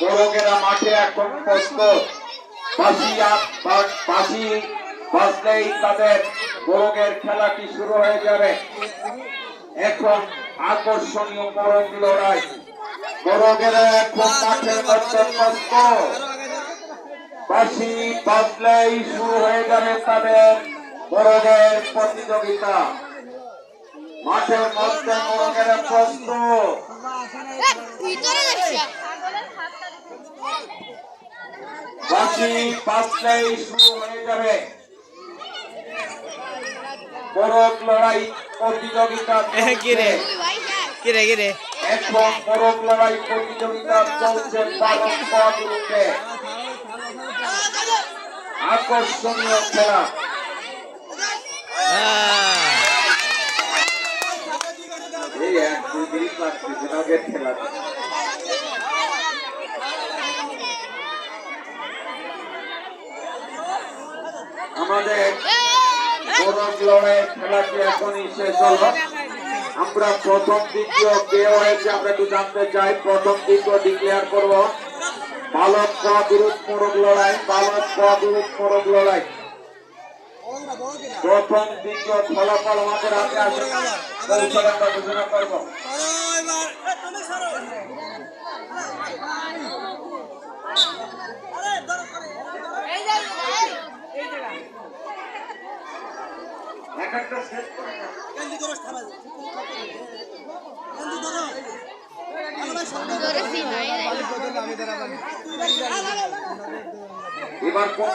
মোরগেরা মাঠে এখন প্রস্তুত। তাদের খেলাটি শুরু হয়ে যাবে? এখন আকর্ষণীয় মোরগ লড়াই। মোরগেরা এখন মাঠের প্রস্তুত। বাসি বাজলেই শুরু হয়ে যাবে তাদের মোরগের প্রতিযোগিতা। মাঠের মধ্যে মোরগের প্রস্তুত। বাসি বাজলেই শুরু হয়ে যাবে মোরগ লড়াই প্রতিযোগিতা হ্যাঁ কিরে কিরে এখন মোরগ লড়াই প্রতিযোগিতা চলছে পালন আকর্ষণীয় খেলা এই এক দুই লাগছে খেলা আমাদের মোরগ লড়াইয়ের খেলাটি এখনই আমরা প্রথম দ্বিতীয় কে আমরা একটু জানতে চাই, প্রথম দ্বিতীয় ডিক্লেয়ার করব। বালক ক মোরগ লড়াই, বালক ক মোরগ লড়াই। প্রথম দ্বিতীয় ফলাফল আমাদের হাতে আসে পৌঁছালে করব যাই এক একটা সেট করে নাও। ধরে সিনাই এবার কোন